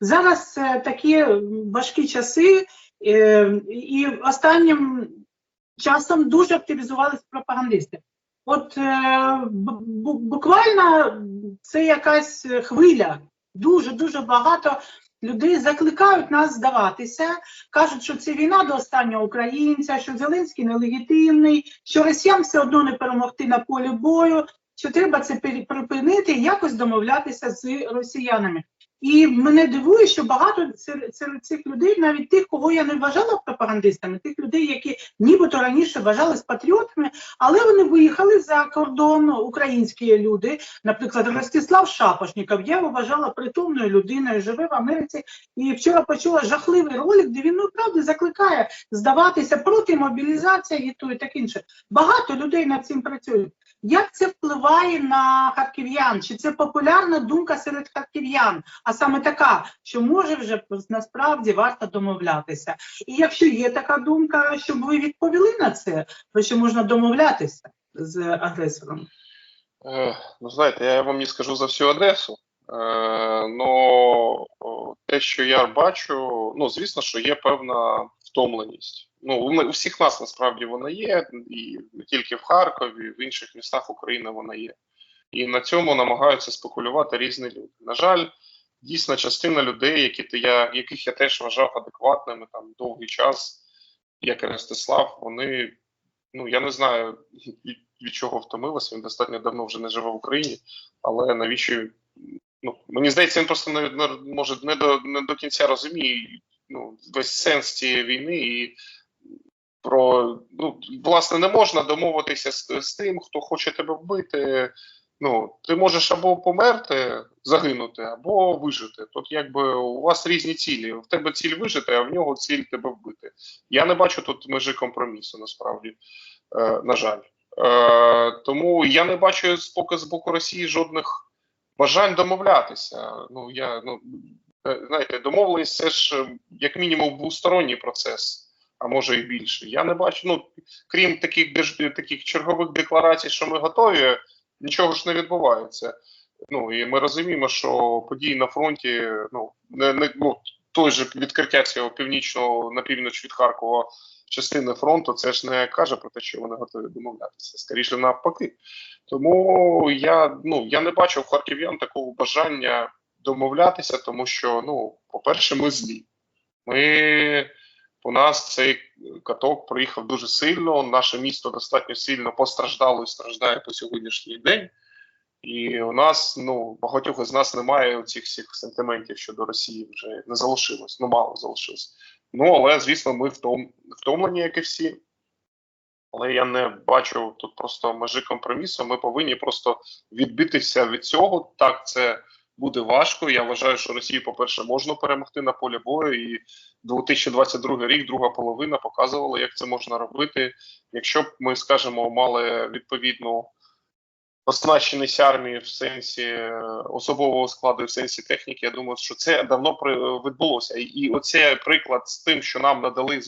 Зараз е, такі важкі часи, е, і останнім часом дуже активізувалися пропагандисти. От е, бу- бу- буквально це якась хвиля. Дуже дуже багато людей закликають нас здаватися, кажуть, що це війна до останнього українця, що Зеленський нелегітимний, що росіян все одно не перемогти на полі бою, що треба це припинити і якось домовлятися з росіянами. І мене дивує, що багато серед, цих людей, навіть тих, кого я не вважала пропагандистами, тих людей, які нібито раніше вважались патріотами, але вони виїхали за кордон, українські люди. Наприклад, Ростислав Шапошніков, я вважала притомною людиною, живе в Америці. І вчора почула жахливий ролик, де він ну правда закликає здаватися проти мобілізації і то і так інше. Багато людей над цим працюють. Як це впливає на харків'ян? Чи це популярна думка серед харків'ян? А саме така, що може вже насправді варто домовлятися. І якщо є така думка, щоб ви відповіли на це, то що можна домовлятися з агресором? Е, Ну, знаєте, я вам не скажу за всю Одесу. Е, но те, що я бачу, ну звісно, що є певна втомленість. Ну, у, всіх нас насправді вона є, і не тільки в Харкові, в інших містах України вона є. І на цьому намагаються спекулювати різні люди. На жаль, дійсно, частина людей, які ти- я, яких я теж вважав адекватними там довгий час, як і Ростислав, вони ну я не знаю від, від чого втомилася. Він достатньо давно вже не живе в Україні, але навіщо ну мені здається, він просто не, не може не до не до кінця розуміє ну весь сенс цієї війни і про ну власне не можна домовитися з, з тим, хто хоче тебе вбити. Ну, ти можеш або померти, загинути, або вижити. Тут якби у вас різні цілі. В тебе ціль вижити, а в нього ціль тебе вбити. Я не бачу тут межі компромісу, насправді, е, на жаль. Е, тому я не бачу поки з боку Росії жодних бажань домовлятися. Ну я ну знаєте, домовленість це ж е, як мінімум двосторонній процес, а може і більше. Я не бачу. Ну крім таких таких чергових декларацій, що ми готові, нічого ж не відбувається. Ну і ми розуміємо, що події на фронті, ну не, не ну той же відкриття цього північного на північ від Харкова частини фронту, це ж не каже про те, що вони готові домовлятися. Скоріше навпаки. Тому я ну я не бачу в харків'ян такого бажання домовлятися, тому що ну, по-перше, ми злі. Ми у нас цей каток приїхав дуже сильно. Наше місто достатньо сильно постраждало і страждає по сьогоднішній день. І у нас ну багатьох із нас немає цих всіх сентиментів щодо Росії вже не залишилось. Ну мало залишилось. Ну але звісно, ми втом, втомлені, як і всі. Але я не бачу тут просто межі компромісу. Ми повинні просто відбитися від цього. Так, це буде важко. Я вважаю, що Росію, по-перше, можна перемогти на полі бою. І 2022 рік, друга половина, показувала, як це можна робити. Якщо б ми, скажімо, мали відповідну оснащеність армії в сенсі е, особового складу, в сенсі техніки, я думаю, що це давно відбулося. І- оцей приклад з тим, що нам надали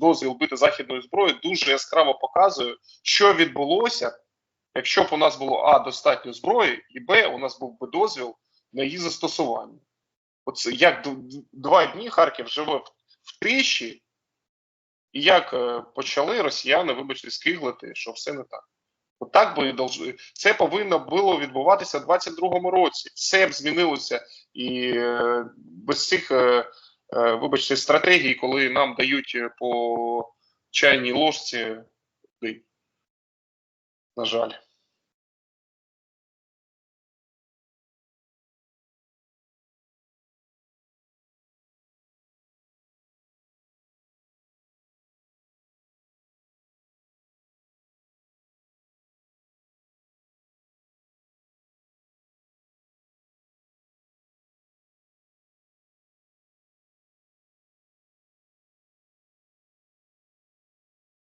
дозвіл бити західною зброєю, дуже яскраво показує, що відбулося, якщо б у нас було а достатньо зброї, і б у нас був би дозвіл на її застосування. Оце як два дні Харків живе в, тиші, і як е, почали росіяни, вибачте, скиглити, що все не так. Отак би і це повинно було відбуватися в 22-му році. Все б змінилося і е, без цих, е, вибачте, стратегій, коли нам дають по чайній ложці, на жаль.